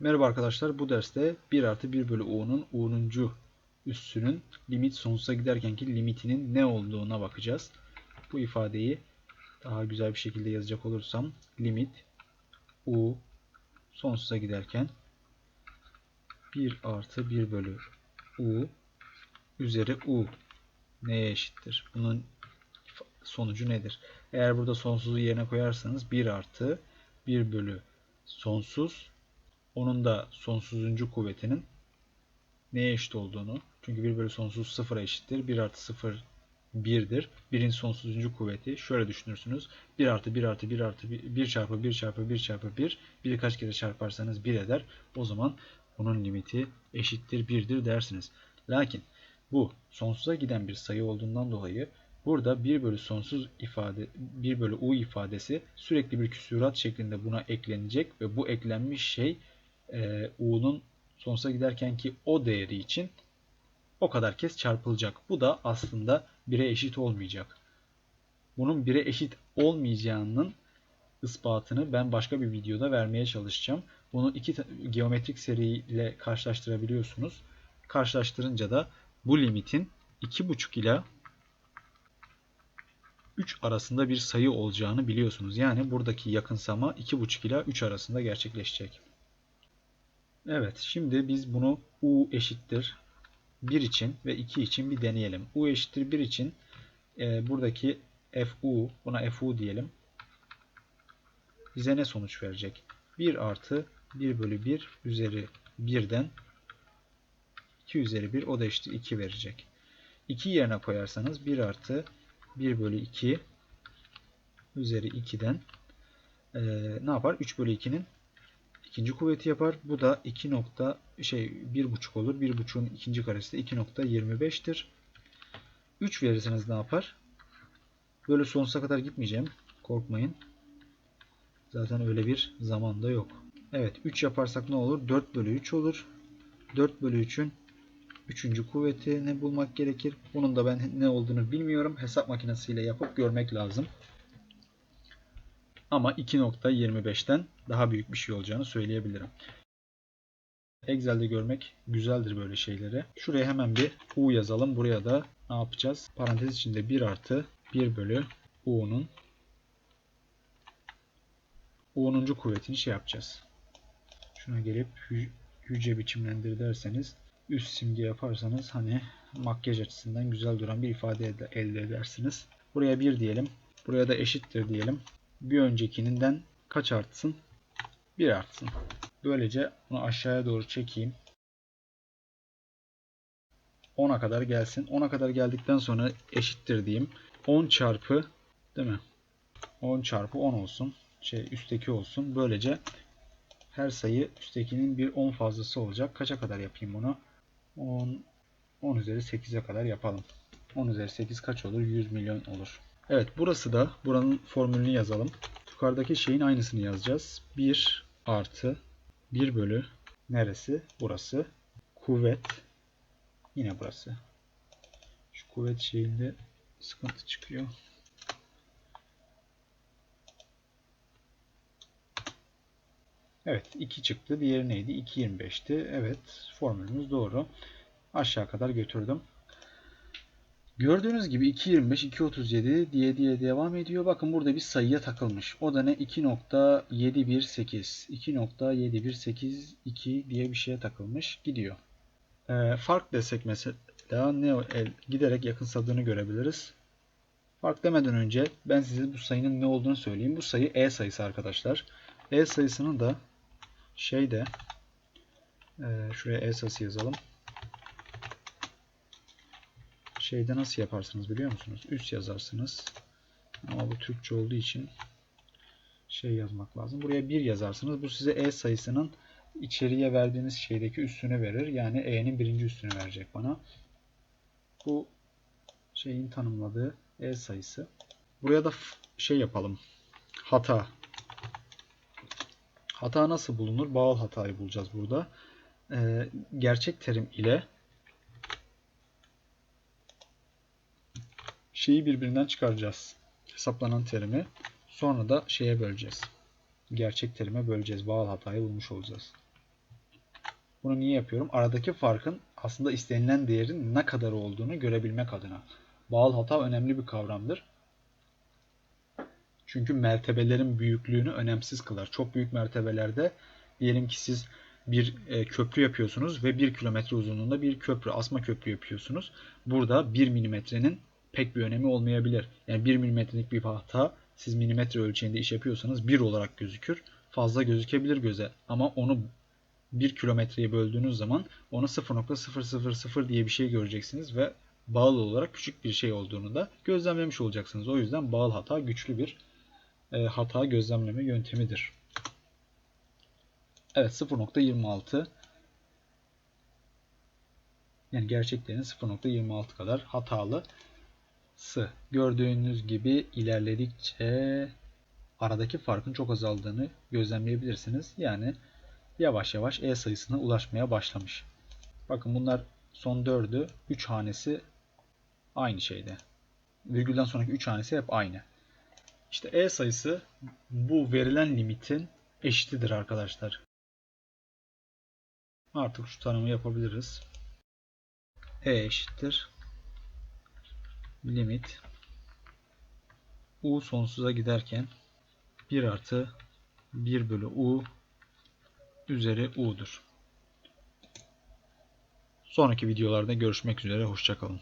Merhaba arkadaşlar bu derste 1 artı 1 bölü u'nun u'nuncu üssünün limit sonsuza giderkenki limitinin ne olduğuna bakacağız. Bu ifadeyi daha güzel bir şekilde yazacak olursam limit u sonsuza giderken 1 artı 1 bölü u üzeri u neye eşittir? Bunun sonucu nedir? Eğer burada sonsuzu yerine koyarsanız 1 artı 1 bölü sonsuz onun da sonsuzuncu kuvvetinin neye eşit olduğunu çünkü 1 bölü sonsuz 0'a eşittir. 1 artı 0 1'dir. 1'in sonsuzuncu kuvveti şöyle düşünürsünüz. 1 artı 1 artı 1 artı 1, 1 çarpı 1 çarpı 1 çarpı 1 1'i kaç kere çarparsanız 1 eder. O zaman bunun limiti eşittir 1'dir dersiniz. Lakin bu sonsuza giden bir sayı olduğundan dolayı burada 1 bölü sonsuz ifade 1 bölü u ifadesi sürekli bir küsurat şeklinde buna eklenecek ve bu eklenmiş şey e, u'nun sonsuza giderken ki o değeri için o kadar kez çarpılacak. Bu da aslında 1'e eşit olmayacak. Bunun 1'e eşit olmayacağının ispatını ben başka bir videoda vermeye çalışacağım. Bunu iki geometrik seriyle karşılaştırabiliyorsunuz. Karşılaştırınca da bu limitin 2,5 ile 3 arasında bir sayı olacağını biliyorsunuz. Yani buradaki yakınsama 2,5 ile 3 arasında gerçekleşecek. Evet, şimdi biz bunu u eşittir 1 için ve 2 için bir deneyelim. u eşittir 1 için e, buradaki fu, buna fu diyelim. Bize ne sonuç verecek? 1 artı 1 bölü 1 üzeri 1'den 2 üzeri 1 o da eşittir 2 verecek. 2 yerine koyarsanız 1 artı 1 bölü 2 üzeri 2'den e, ne yapar? 3 bölü 2'nin ikinci kuvveti yapar. Bu da 2 nokta şey 1,5 olur. 1,5'un ikinci karesi de 2.25'tir. 3 verirseniz ne yapar? Böyle sonsuza kadar gitmeyeceğim. Korkmayın. Zaten öyle bir zamanda yok. Evet 3 yaparsak ne olur? 4 bölü 3 olur. 4 bölü 3'ün 3. kuvvetini bulmak gerekir. Bunun da ben ne olduğunu bilmiyorum. Hesap makinesiyle yapıp görmek lazım. Ama 2.25'ten daha büyük bir şey olacağını söyleyebilirim. Excel'de görmek güzeldir böyle şeyleri. Şuraya hemen bir U yazalım. Buraya da ne yapacağız? Parantez içinde 1 artı 1 bölü U'nun U'nuncu kuvvetini şey yapacağız. Şuna gelip hücre biçimlendir derseniz üst simge yaparsanız hani makyaj açısından güzel duran bir ifade elde edersiniz. Buraya 1 diyelim. Buraya da eşittir diyelim. Bir öncekinden kaç artsın? 1 artsın. Böylece bunu aşağıya doğru çekeyim. 10'a kadar gelsin. 10'a kadar geldikten sonra eşittir diyeyim. 10 çarpı değil mi? 10 çarpı 10 olsun. Şey üstteki olsun. Böylece her sayı üsttekinin bir 10 fazlası olacak. Kaça kadar yapayım bunu? 10 10 üzeri 8'e kadar yapalım. 10 üzeri 8 kaç olur? 100 milyon olur. Evet burası da buranın formülünü yazalım. Yukarıdaki şeyin aynısını yazacağız. 1 artı 1 bölü neresi? Burası. Kuvvet. Yine burası. Şu kuvvet şeyinde sıkıntı çıkıyor. Evet 2 çıktı. Diğeri neydi? 2.25'ti. Evet formülümüz doğru. Aşağı kadar götürdüm. Gördüğünüz gibi 2.25, 2.37 diye diye devam ediyor. Bakın burada bir sayıya takılmış. O da ne? 2.718. 2.718.2 diye bir şeye takılmış. Gidiyor. Ee, fark desek mesela ne el, giderek yakınsadığını görebiliriz. Fark demeden önce ben size bu sayının ne olduğunu söyleyeyim. Bu sayı E sayısı arkadaşlar. E sayısını da şeyde e, şuraya E sayısı yazalım şeyde nasıl yaparsınız biliyor musunuz? Üst yazarsınız. Ama bu Türkçe olduğu için şey yazmak lazım. Buraya 1 yazarsınız. Bu size E sayısının içeriye verdiğiniz şeydeki üstünü verir. Yani E'nin birinci üstünü verecek bana. Bu şeyin tanımladığı E sayısı. Buraya da şey yapalım. Hata. Hata nasıl bulunur? Bağıl hatayı bulacağız burada. Ee, gerçek terim ile şeyi birbirinden çıkaracağız. Hesaplanan terimi. Sonra da şeye böleceğiz. Gerçek terime böleceğiz. Bağıl hatayı bulmuş olacağız. Bunu niye yapıyorum? Aradaki farkın aslında istenilen değerin ne kadar olduğunu görebilmek adına. Bağıl hata önemli bir kavramdır. Çünkü mertebelerin büyüklüğünü önemsiz kılar. Çok büyük mertebelerde diyelim ki siz bir e, köprü yapıyorsunuz ve 1 kilometre uzunluğunda bir köprü, asma köprü yapıyorsunuz. Burada 1 milimetrenin pek bir önemi olmayabilir. Yani 1 milimetrelik bir hata siz milimetre ölçeğinde iş yapıyorsanız 1 olarak gözükür. Fazla gözükebilir göze ama onu 1 kilometreye böldüğünüz zaman onu 0.000 diye bir şey göreceksiniz ve bağlı olarak küçük bir şey olduğunu da gözlemlemiş olacaksınız. O yüzden bağlı hata güçlü bir e, hata gözlemleme yöntemidir. Evet 0.26 yani gerçeklerin 0.26 kadar hatalı sı. Gördüğünüz gibi ilerledikçe aradaki farkın çok azaldığını gözlemleyebilirsiniz. Yani yavaş yavaş E sayısına ulaşmaya başlamış. Bakın bunlar son 4'ü 3 hanesi aynı şeyde. Virgülden sonraki 3 hanesi hep aynı. İşte E sayısı bu verilen limitin eşitidir arkadaşlar. Artık şu tanımı yapabiliriz. E eşittir limit u sonsuza giderken 1 artı 1 bölü u üzeri u'dur. Sonraki videolarda görüşmek üzere. Hoşçakalın.